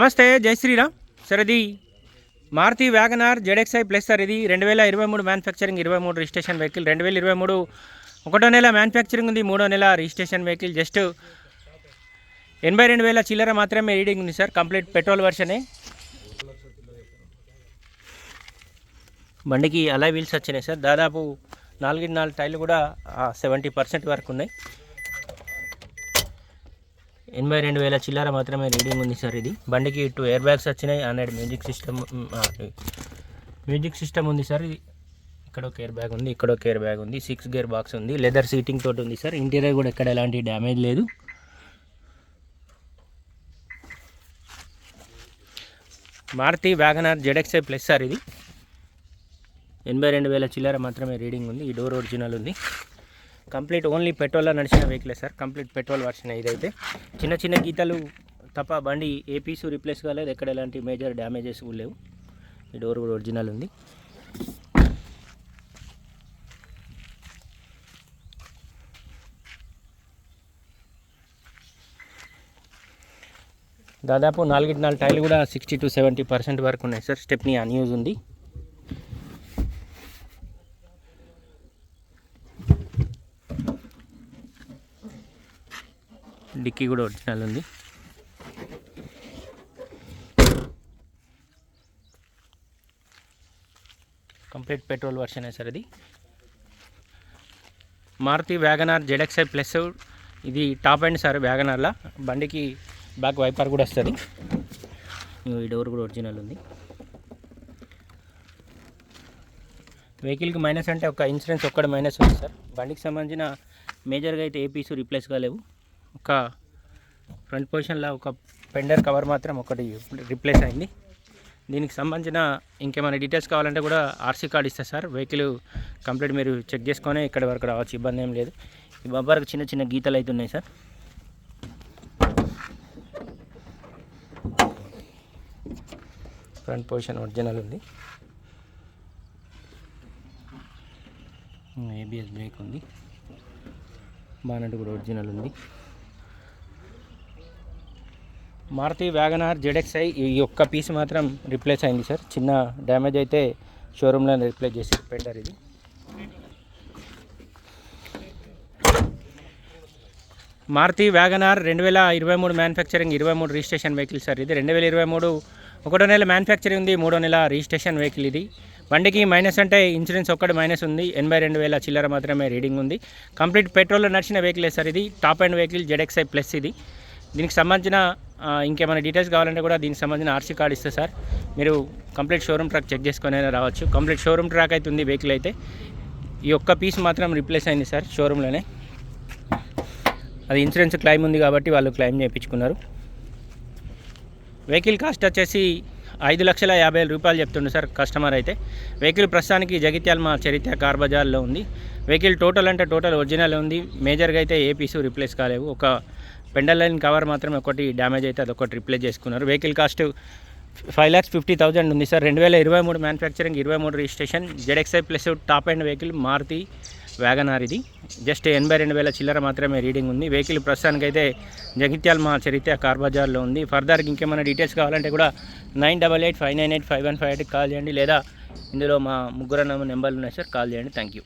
నమస్తే జై శ్రీరామ్. సార్ ఇది Maruti WagonR ZXi plus sir ఇది రెండు వేల ఇరవై మూడు మ్యానుఫ్యాక్చరింగ్ ఇరవై మూడు రిజిస్ట్రేషన్ వెహికల్. రెండు వేల ఇరవై మూడు ఒకటో నెల మ్యానుఫ్యాక్చరింగ్ ఉంది మూడో నెల రిజిస్ట్రేషన్ వెహికల్. జస్ట్ ఎనభై రెండు వేల చిల్లర మాత్రమే రీడింగ్ ఉంది సార్ కంప్లీట్ పెట్రోల్ వర్షనే. బండికి అలా వీల్స్ వచ్చినాయి సార్. దాదాపు నాలుగు నాలుగు టైర్లు కూడా సెవెంటీ పర్సెంట్ వరకు ఉన్నాయి. ఎనభై రెండు వేల చిల్లర మాత్రమే రీడింగ్ ఉంది సార్ ఇది. బండికి టూ ఎయిర్ బ్యాగ్స్ వచ్చినాయి hundred music system music system ఉంది సార్ ఇది. ఇక్కడ ఒక ఎయిర్ బ్యాగ్ ఉంది ఇక్కడ ఒక ఎయిర్ బ్యాగ్ ఉంది సిక్స్ గేర్ బాక్స్ ఉంది లెదర్ సీటింగ్ తోటి ఉంది సార్. ఇంటీరియర్ కూడా ఎక్కడ ఎలాంటి డ్యామేజ్ లేదు. Maruti WagonR ZXi plus sir ఇది. ఎనభై రెండు వేల చిల్లర మాత్రమే రీడింగ్ ఉంది ఈ డోర్ ఒరిజినల్ ఉంది. కంప్లీట్ ఓన్లీ పెట్రోల్లో నడిచిన వెహికలే సార్. కంప్లీట్ పెట్రోల్ వర్షన్ ఇదైతే. చిన్న చిన్న గీతలు తప్ప బండి ఏ పీసు రిప్లేస్ కాలేదు. ఎక్కడ ఎలాంటి మేజర్ డ్యామేజెస్ కూడా లేవు. ఈ డోర్ కూడా ఒరిజినల్ ఉంది. దాదాపు నాలుగింటి నాలుగు టైర్లు కూడా సిక్స్టీ టు సెవెంటీ పర్సెంట్ వరకు ఉన్నాయి సార్. స్టెప్ని అన్యూజ్ ఉంది. డిక్కీ కూడా ఒరిజినల్ ఉంది. కంప్లీట్ పెట్రోల్ వర్షన్ సార్ ఇది? మారుతి వ్యాగనార్ జెడెక్సై ప్లస్ ఇది టాప్ అండ్ సార్ వ్యాగనార్లా. బండికి బ్యాక్ వైపర్ కూడా వస్తుంది. ఈ డోర్ కూడా ఒరిజినల్ ఉంది. వెహికల్కి మైనస్ అంటే ఒక ఇన్సూరెన్స్ ఒక్కడ మైనస్ ఉంది సార్. బండికి సంబంధించిన మేజర్గా అయితే ఏ పీసు రీప్లేస్ కాలేవు. ఒక ఫ్రంట్ పొజిషన్లో ఒక పెండర్ కవర్ మాత్రం ఒకటి రిప్లేస్ అయింది. దీనికి సంబంధించిన ఇంకేమైనా డీటెయిల్స్ కావాలంటే కూడా ఆర్సీ కార్డు ఇస్తా సార్. వెహికల్ కంప్లీట్ మీరు చెక్ చేసుకొని ఇక్కడ వరకు రావచ్చు ఇబ్బంది ఏం లేదు. ఈ బొబ్బర్కి చిన్న చిన్న గీతలు అయితే ఉన్నాయి సార్. ఫ్రంట్ పొజిషన్ ఒరిజినల్ ఉంది. ఏబిఎస్ బ్రేక్ ఉంది. బానట్ కూడా ఒరిజినల్ ఉంది. మారుతి వ్యాగనార్ జెడ్ఎక్స్ఐ ఈ ఒక్క పీస్ మాత్రం రిప్లేస్ అయింది సార్. చిన్న డ్యామేజ్ అయితే షోరూంలో రిప్లేస్ చేసి పెట్టారు ఇది. మారుతి వ్యాగనార్ రెండు వేల ఇరవై మూడు మ్యానుఫ్యాక్చరింగ్ ఇరవై మూడు రిజిస్ట్రేషన్ వెహికల్ సార్ ఇది. రెండు వేల ఇరవై మూడు ఒకటో నెల మ్యానుఫ్యాక్చరింగ్ ఉంది మూడో నెల రిజిస్ట్రేషన్ వెహికల్ ఇది. బండికి మైనస్ అంటే ఇన్సూరెన్స్ ఒక్కటి మైనస్ ఉంది. ఎనభై రెండు వేల చిల్లర మాత్రమే రీడింగ్ ఉంది. కంప్లీట్ పెట్రోల్లో నడిచిన వెహికల్ సార్ ఇది? Top end vehicle ZXi plus ఇది. దీనికి సంబంధించిన ఇంకేమైనా డీటెయిల్స్ కావాలంటే కూడా దీనికి సంబంధించిన ఆర్సీ కార్డ్ ఇస్తే సార్. మీరు కంప్లీట్ షోరూమ్ ట్రాక్ చెక్ చేసుకొని అయినా రావచ్చు. కంప్లీట్ షోరూమ్ ట్రాక్ అయితే ఉంది వెహికల్ అయితే. ఈ ఒక్క పీస్ మాత్రం రిప్లేస్ అయింది సార్ షోరూంలోనే అది ఇన్సూరెన్స్ క్లెయిమ్ ఉంది కాబట్టి వాళ్ళు క్లెయిమ్ చేయించుకున్నారు. వెహికల్ కాస్ట్ వచ్చేసి ఐదు లక్షల యాభై వేల రూపాయలు చెప్తుండే సార్ కస్టమర్ అయితే. వెహికల్ ప్రస్తుతానికి జగిత్యాల మా చరిత్ర కార్ బజార్లో ఉంది. వెహికల్ టోటల్ అంటే టోటల్ ఒరిజినల్ ఉంది. మేజర్గా అయితే ఏ పీసు రిప్లేస్ కాలేవు. ఒక పెండల్ లైన్ కవర్ మాత్రం ఒకటి డ్యామేజ్ అయితే అదొకటి రిప్లేస్ చేసుకున్నారు. Vehicle cost five lakhs fifty thousand ఉంది సార్. రెండు వేల ఇరవై మూడు మ్యానుఫ్యాక్చరింగ్ ఇరవై మూడు registration ZXi plus top end vehicle Maruti WagonR ఇది జస్ట్ ఎనభై రెండు వేల చిల్లర మాత్రమే రీడింగ్ ఉంది. వెహికల్ ప్రస్తుతానికి అయితే జగిత్యాల మా చరిత్ర కార్ బజార్లో ఉంది. ఫర్దర్కి ఇంకేమైనా డీటెయిల్స్ కావాలంటే కూడా nine double eight five nine eight five one five ఎయిట్కి కాల్ చేయండి లేదా ఇందులో మా ముగ్గురు నెంబర్లు ఉన్నాయి సార్ కాల్ చేయండి. Thank you.